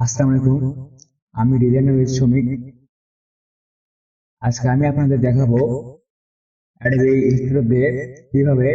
আসসালামু আলাইকুম। আমি ডিজাইনার শ্রমিক। আজকে আমি আপনাদের দেখাবো অ্যাডোবি ইলাস্ট্রেটর কীভাবে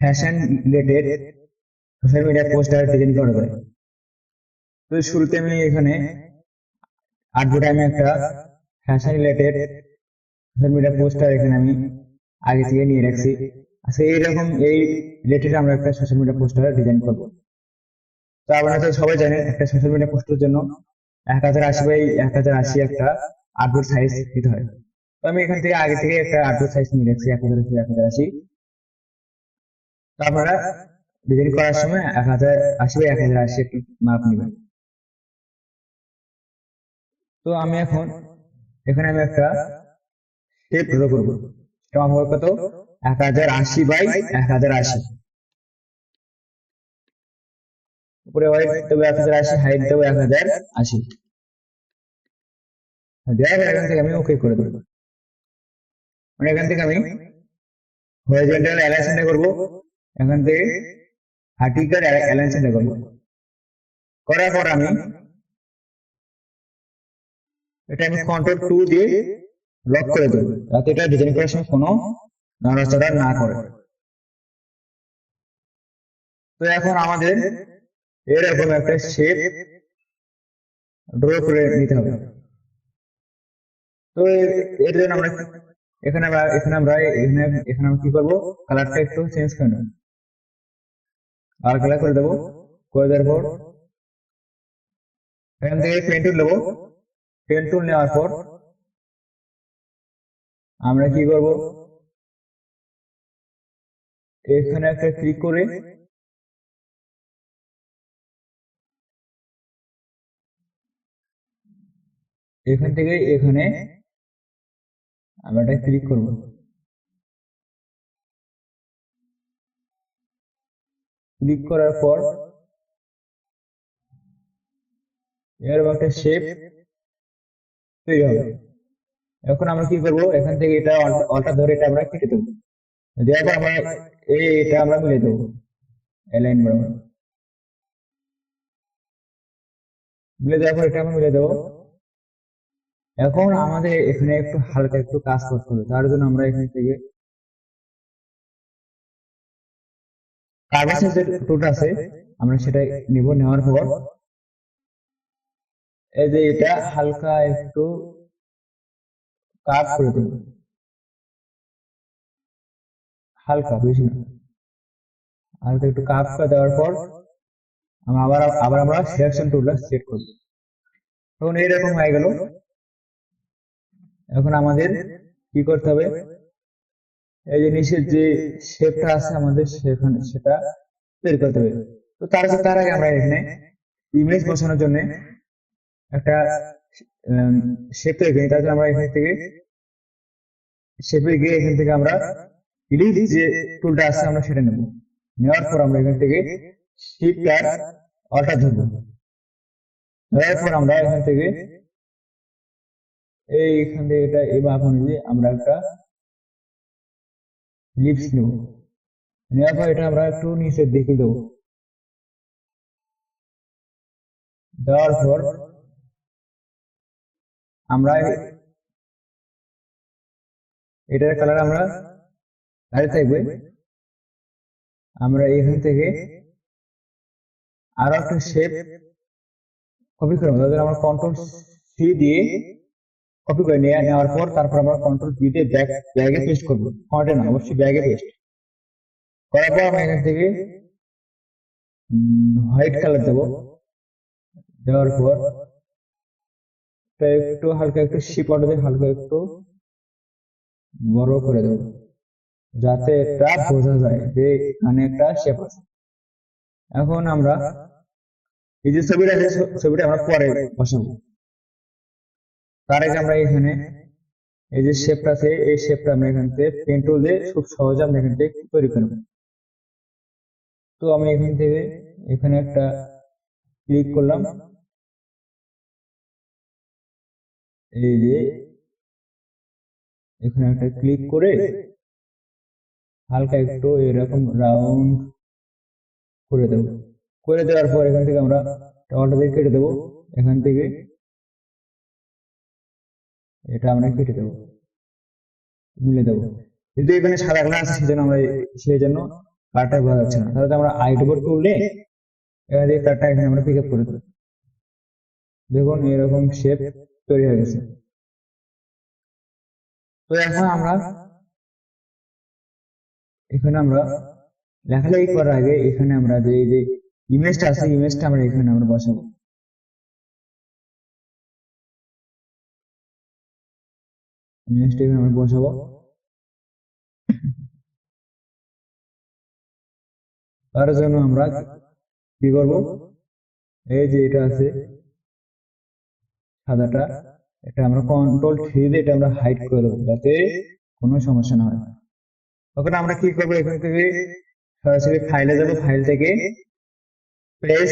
fashion related social media poster design করা যায়। তো শুরুতে আমি এখানে আর্টবোর্ডে আমি একটা fashion related social media poster এখানে আমি আগে থেকে নিয়ে রাখছি। আজকে এইরকম এই রিলেটেড আমরা একটা সোশ্যাল মিডিয়া পোস্টার ডিজাইন করব। তো আপনারা তো সবাই জানেন একটা সোশ্যাল মিডিয়া পোস্টের জন্য এক হাজার আশি বাই এক হাজার আশি একটা আর্টবোর্ড সাইজ দিতে হয়। তো আমি এখান থেকে আগে থেকে একটা আর্টবোর্ড সাইজ নিয়ে রাখছি এক হাজার আশি, এক হাজার আশি। তো আপনারা ডিজাইন করার সময় এক হাজার আশি বাই এক হাজার আশি একটু মাপ নেবেন। তো আমি এখন, এখানে আমি একটা শেপ ড্র করব। আমার কত? এক হাজার আশি বাই এক হাজার আশি। উপরে ওয়াইড দেবো এক হাজার আশি, হাইট দেবো এক হাজার আশি। দেওয়ার পর এখান থেকে আমি ওকে করে দেবো। মানে এখান থেকে আমি হরিজন্টাল অ্যালাইনমেন্ট করব। এখান থেকে ভার্টিক্যাল অ্যালাইনমেন্ট করব। করার পর আমি এটা আমি কন্ট্রোল টু দিয়ে লক করে দেবো। যাতে এটা ডিজাইন করার সময় কোনো নড়াচড়া না করে। তো এখন আমাদের এরকম একটা শেপ ড্র করে নিতে হবে। তো এর- জন্য আমরা এখানে আমরা এখানে আমরা, এখানে এখানে আমরা কি করব? কালারটা একটু চেঞ্জ করে নেব। আর কালার করে দেবো। করে দেওয়ার পর, এখান থেকে পেন টুল নেব। পেন টুল নেওয়ার পর আমরা কি করব? এখানে একটা ক্লিক করে এখান থেকে এখানে আমরা এটা ক্লিক করব। ক্লিক করার পর এরকম একটা শেপ তৈরি হবে। এখন আমরা কি করব? এখান থেকে এটা অল্টা ধরে এটা আমরা কেটে দেবো। দেওয়ার পর আমরা এই এটা আমরা মিলে দেবো। এলাইন বরাবর। মিলে দেওয়ার পর এটা আমরা মিলে দেবো। এখন আমাদের এখানে একটু হালকা একটু কাজ করতে হবে, তার জন্য আমরা এখান থেকে কাগজের যে টুট আছে, আমরা সেটা নিব, নেওয়ার পর এই যে এটা হালকা একটু করে দেব। হালকা, বেশি না। হালকা একটু কাজ করে দেওয়ার পর আমরা আবার আবার আমরা সিলেকশন টুলটা সেট করব। তখন এইরকম হয়ে গেল। এখন আমাদের কি করতে হবে? এই যে নিচের যে শেপটা আছে আমাদের সেখানে সেটা বের করতে হবে। তো তার আগে তার আগে আমরা এখানে ইমেজ বসানোর জন্য একটা শেপ তৈরি করি। তার আমরা এখান থেকে শেপে গিয়ে এখান থেকে আমরা ইলিশ যে টুলটা আছে আমরা সেটা নেব। নেওয়ার পর আমরা এখান থেকে শিপটার অল্টার ধরবো। ধরার পর আমরা এখান থেকে এইখান থেকে এটা মাপ অনুযায়ী আমরা একটা লিপস নেব। নেওয়ার পর এটা আমরা একটু নিচের দিকে দেবো। দেওয়ার পর আমরা এটার কালার আমরা দাঁড়িয়ে থাকবে। আমরা এখান থেকে আরও একটা শেপ কপি করব। আমরা কন্ট্রোল সি দিয়ে কপি করে নিয়ে নেওয়ার পর তারপর আমরা কন্ট্রোল বি দিয়ে ব্যাগ ব্যাগে পেস্ট করব। ফন্টে না, অবশ্যই ব্যাগে পেস্ট করার পর আমরা এখান থেকে হোয়াইট কালার দেবো। দেওয়ার পর একটু হালকা একটু শিপট দিয়ে হালকা একটু বড় করে দেবো। যাতে এটা বোঝা যায় যে এখানে একটা শেপ আছে। এখন আমরা এই যে ছবিটা আছে, ছবিটা আমরা পরে বসাবো। তার আগে আমরা এখানে, এই যে শেপটা আছে, এই শেপটা আমরা এখান থেকে পেন টুল দিয়ে খুব সহজে আমরা এখান থেকে তৈরি করব। তো আমি এখান থেকে এখানে একটা ক্লিক করলাম। এই যে এখানে একটা ক্লিক করে হালকা একটু এরকম রাউন্ড করে দেব। করে দেওয়ার পর এখান থেকে আমরা দিয়ে কেটে দেবো। এখান থেকে এটা আমরা কেটে দেবো। মিলে দেবো। কিন্তু এখানে সাদা কালার আছে সেজন্য আমরা সেই জন্য কার্ডটা বোঝা যাচ্ছে না। তাহলে আমরা আইট বোর্ড তুললে এখান থেকে কার্ডটা এখানে আমরা পিক আপ করে দেবো। দেখুন, এরকম শেপ তৈরি হয়ে গেছে। তো এখন আমরা এখানে আমরা লেখালেখি করার আগে এখানে আমরা যে যে ইমেজটা আছে ইমেজটা আমরা এখানে আমরা বসাবো। ইমেজটা এখানে আমরা বসাবো। তার জন্য আমরা কি করব? এই যে এটা আছে, সাদাটা, এটা আমরা কন্ট্রোল থ্রি দিয়ে এটা আমরা হাইড করে দেবো, যাতে কোনো সমস্যা না হয়। তখন আমরা কি করব এখান থেকে? সরাসরি ফাইলে যাব ফাইল থেকে প্লেস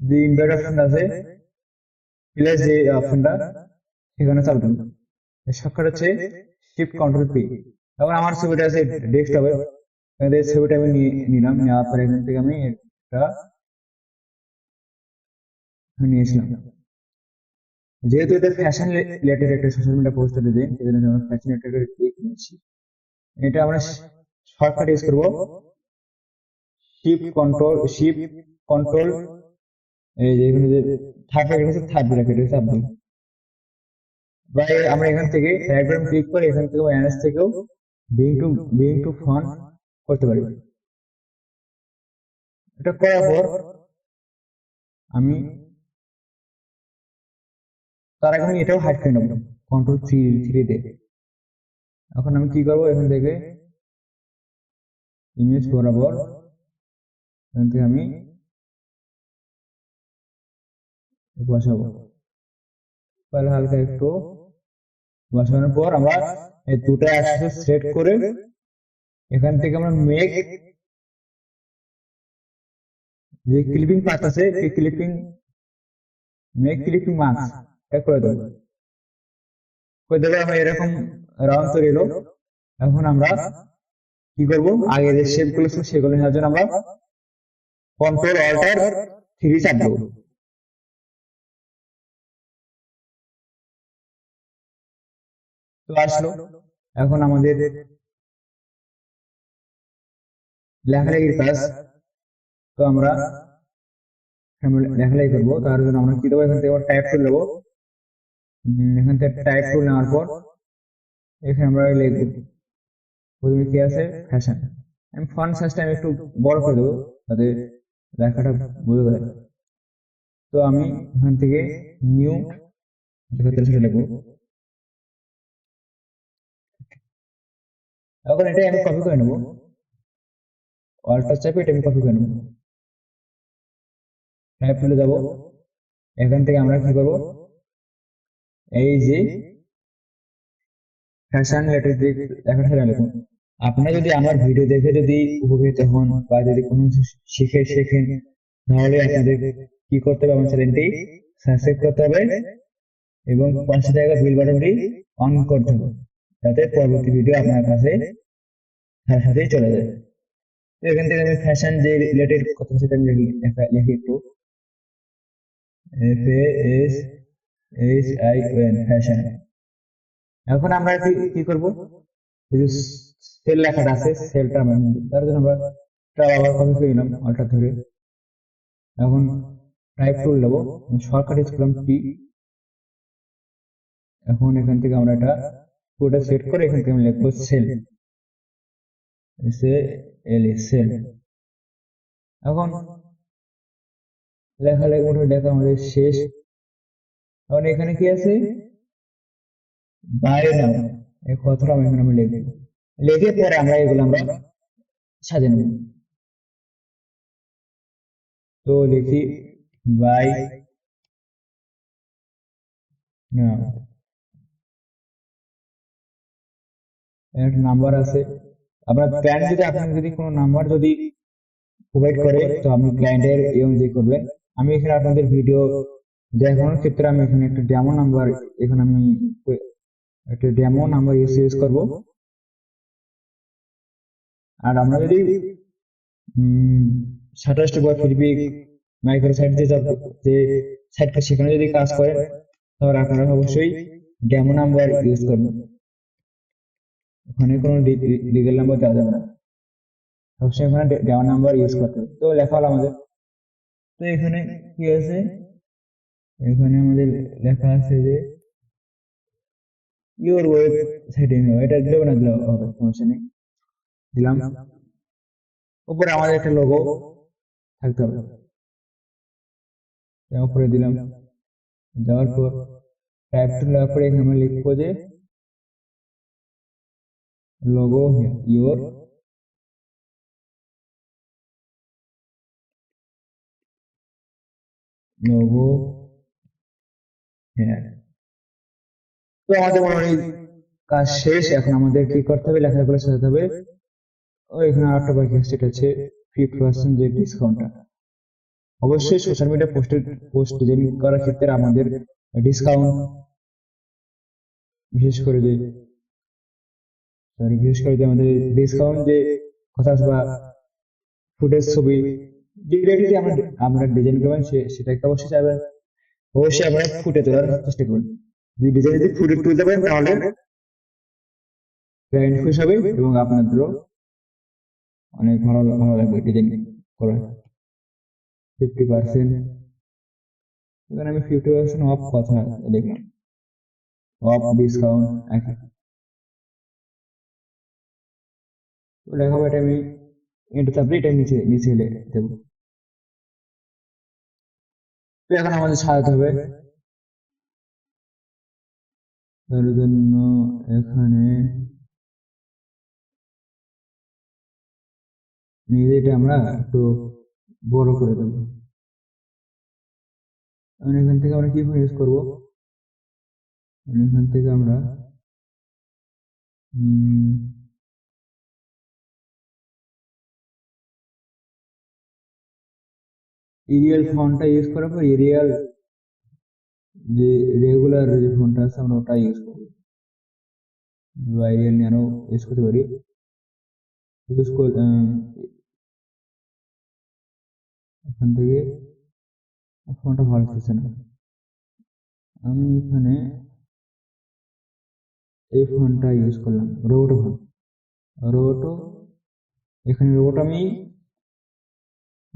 যে ইনভার্ট অপশন আছে প্লেস যে অপশনটা সেখানে চাপ দেবো শর্টকাট হচ্ছে শিফট কন্ট্রোল পি এখন আমার ছবিটা আছে ডেস্কটপে এখানে ছবিটা আমি নিয়ে নিলাম নেওয়ার পরে এখান থেকে আমি এটা নিয়েছিলাম যেহেতু এটা ফ্যাশন রিলেটেড একটা সোশ্যাল মিডিয়া পোস্টার দিন সেজন্য আমরা ফ্যাশন রিলেটেড ক্লিক নিয়েছি। এটা আমরা শর্টকাট ইউজ করব। শিফট কন্ট্রোল শিফট কন্ট্রোল এই যে এখানে যে থার্ড ব্র্যাকেট আছে থার্ড ব্র্যাকেট চাপ দিই এই- আমরা এখান থেকে বাটন ক্লিক করে এখান থেকে ম্যানেজ থেকেও bring to bring to front করতে পারি। এটা করার পর আমি তার আমি এটাও হাইড করে নেব। কন্ট্রোল থ্রি থ্রি দিয়ে এখন আমি কি করব? এখান থেকে ইমেজ বরাবর এখান থেকে আমি বসাবো। তাহলে হালকা একটু বসানোর পর আমরা এই দুটো একসাথে সেট করে এখান থেকে আমরা মেক যে ক্লিপিং পাত আছে এই ক্লিপিং মেক ক্লিপিং মার্কস এটা করে দেবো। করে দেবো আমরা এরকম রাউন্ড তৈরি এলো এখন আমরা কি করব? আগে যে শেপগুলো ছিল সেগুলো নেওয়ার জন্য আমরা কন্ট্রোল অল্টার থ্রি চাপ দেবো তো আসলো। এখন আমাদের লেখালেখির কাজ তো আমরা লেখালেখি করব। তার জন্য আমরা কি দেবো? এখান থেকে টাইপ টুল নেব এখান থেকে টাইপ টুল নেওয়ার পর এখানে আমরা লিখব। প্রথমে কি আছে? ফ্যাশন আমি ফন্ট সাইজটা আমি একটু বড় করে দেবো যাতে লেখাটা বোঝা যায়। তো আমি এখান থেকে নিউ সেটা লিখব। এখন এটা আমি কপি করে নেব অল্টার চাপে এটা আমি কপি করে নেব টাইপ টুলে যাব এখান থেকে আমরা কি করব এই যে ফ্যাশন রিলেটেড লেখাটা সেটা লিখুন। আপনারা যদি আমার ভিডিও দেখে যদি উপকৃত হন বা যদি কোনো কিছু শিখে শেখেন, তাহলে আপনাদের কি করতে হবে? আমার চ্যানেলটি সাবস্ক্রাইব করতে হবে এবং পাঁচশো টাকা বিল বাটনটি অন করতে হবে। যাতে পরবর্তী ভিডিও আপনার কাছে সাথে সাথেই চলে যায় তো এখান থেকে আমি ফ্যাশন যে রিলেটেড কথা সেটা আমি লিখি লিখি একটু। F S H I N fashion এখন আমরা কি কি করব? সেল লেখাটা আছে সেলটা আমরা। তার জন্য আমরা এটা আবার কপি করে নিলাম অল্টা ধরে। এখন টাইপ টুল নেব শর্টকাট ইউজ করলাম পি এখন এখান থেকে আমরা এটা পুরোটা সেট করে এখান থেকে আমি লিখব সেল এস এল সেল এখন লেখালেখি মোটামুটি লেখা আমাদের শেষ এখন এখানে কি আছে বাইরে নাও এই কথাটা আমি এখানে আমি লিখব লিখে পরে আমরা এগুলো আমরা সাজিয়ে নেব তো লিখি বাই না একটা নাম্বার আছে। আপনার ক্লায়েন্ট যদি, আপনার যদি কোনো নাম্বার যদি প্রোভাইড করে, তো আপনি ক্লায়েন্টের এই অনুযায়ী করবেন। আমি এখানে আপনাদের ভিডিও দেখানোর ক্ষেত্রে আমি এখানে একটা ডেমো নাম্বার এখানে আমি একটা ডেমো নাম্বার ইউজ ইউজ করব। আর আমরা যদি সাতাশটি বা ফিরবি মাইক্রো সাইট যে যে সাইটটা সেখানে যদি কাজ করেন তাহলে আপনারা অবশ্যই ডেমো নাম্বার ইউজ করবেন। ওখানে কোনো লিগেল নাম্বার দেওয়া যাবে না। সবসময় ওখানে দেওয়া নাম্বার ইউজ করতে হবে। তো লেখা হলো আমাদের। তো এখানে কি আছে? এখানে আমাদের লেখা আছে যে ইউর ওয়েব সেটিং এটা দিলেও না, দিলেও হবে, সমস্যা নেই। দিলাম। উপরে আমাদের একটা লোগো থাকতে হবে। উপরে দিলাম। দেওয়ার পর টাইপ টু দেওয়ার পরে এখানে আমরা লিখব যে লোগো হ্যাঁ তো আমাদের মোটামুটি কাজ শেষ, এখন আমাদের কি করতে হবে? লেখাগুলো সাজাতে হবে। ও, এখানে আরেকটা বাকি আছে, সেটা হচ্ছে ফিফটি পার্সেন্ট যে ডিসকাউন্টটা অবশ্যই সোশ্যাল মিডিয়া পোস্টে পোস্ট ডিজাইন করার ক্ষেত্রে আমাদের ডিসকাউন্ট বিশেষ করে যে সরি বিশেষ করে যে আমাদের ডিসকাউন্ট যে কথা বা ফুটেজ ছবি যদি আমরা আমরা ডিজাইন করবেন সেটাকে অবশ্যই চাইবেন অবশ্যই আমরা ফুটে তোলার চেষ্টা করবেন যদি ডিজাইন যদি ফুটে তুলতে পারেন, তাহলে ক্লায়েন্ট হবে এবং আপনাদেরও অনেক ভালো ভালো লাগবে ডিজাইন ফিফটি পার্সেন্ট এখানে আমি ফিফটি পার্সেন্ট অফ কথা দেখলাম। অফ ডিসকাউন্ট লেখাবো এটা আমি এটা তারপরে এটা নিচে নিচে দেবো এখন আমাদের সাজাতে হবে তার জন্য এখানে নিজেটা আমরা একটু বড় করে দেবো এখন থেকে আমরা কি ফোন ইউজ করব এখান থেকে আমরা উম, এরিয়াল ফন্টটা ইউজ করার পর এরিয়াল যে রেগুলার যে ফোনটা আছে আমরা ওটা ইউজ করব। বা এরিয়াল ন্যানো ইউজ করতে পারি। ইউজ কর আহ, এখান থেকে ফোনটা ভালো লাগতেছে না। আমি এখানে এই ফোনটা ইউজ করলাম রোবটো ফোন রোবটো এখানে রোবট আমি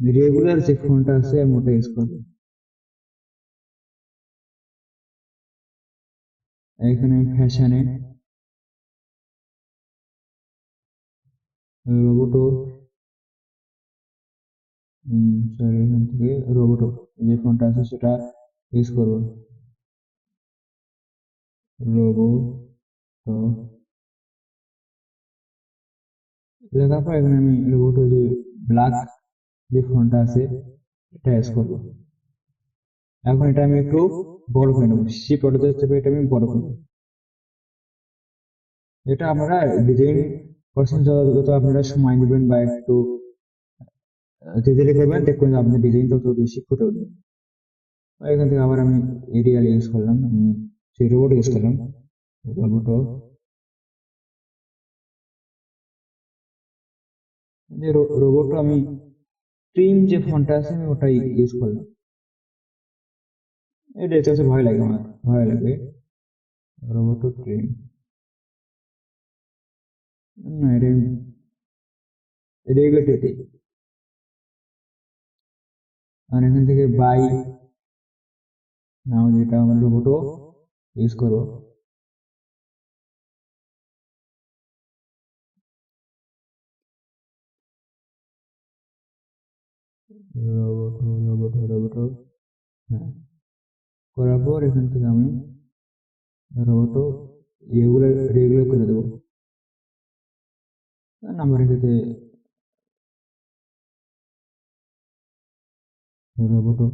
রেগুলার যে ফোনটা আছে আমি ওটা ইউজ করব এখানে ফ্যাশনে রোবটো সরি এখান থেকে রোবটো যে ফোনটা আছে সেটা ইউজ করব রোবটো লেখার পর এখানে আমি রোবটো যে ব্ল্যাক যে ফোনটা আছে, এটা ইউজ করব। এখন এটা আমি একটু বড় করে নেব। সি পড়াতে চেপে এটা আমি বড় করব। এটা আমরা ডিজাইন করছেন যত আপনারা সময় নেবেন বা একটু ধীরে করবেন, দেখবেন যে আপনার ডিজাইন তত বেশি ফুটে উঠবে। এখান থেকে আবার আমি এরিয়াল ইউজ করলাম সেই রোবট ইউজ করলাম রোবটও যে রোবট আমি ট্রিম যে ফোনটা আছে, আমি ওটাই ইউজ করলাম। এটা হচ্ছে ভয় লাগে আমার, ভয় লাগে। রোবট ট্রিম না, এটা রেগুলেটরি আর এখান থেকে বাই নাও যেটা আমরা রোবটও ইউজ করব। রোবট রোবট রোবট হ্যাঁ। করার পর এখান থেকে আমি রোবটও রেগুলার রেগুলার করে দেবো। নাম্বারের ক্ষেত্রে রোবটও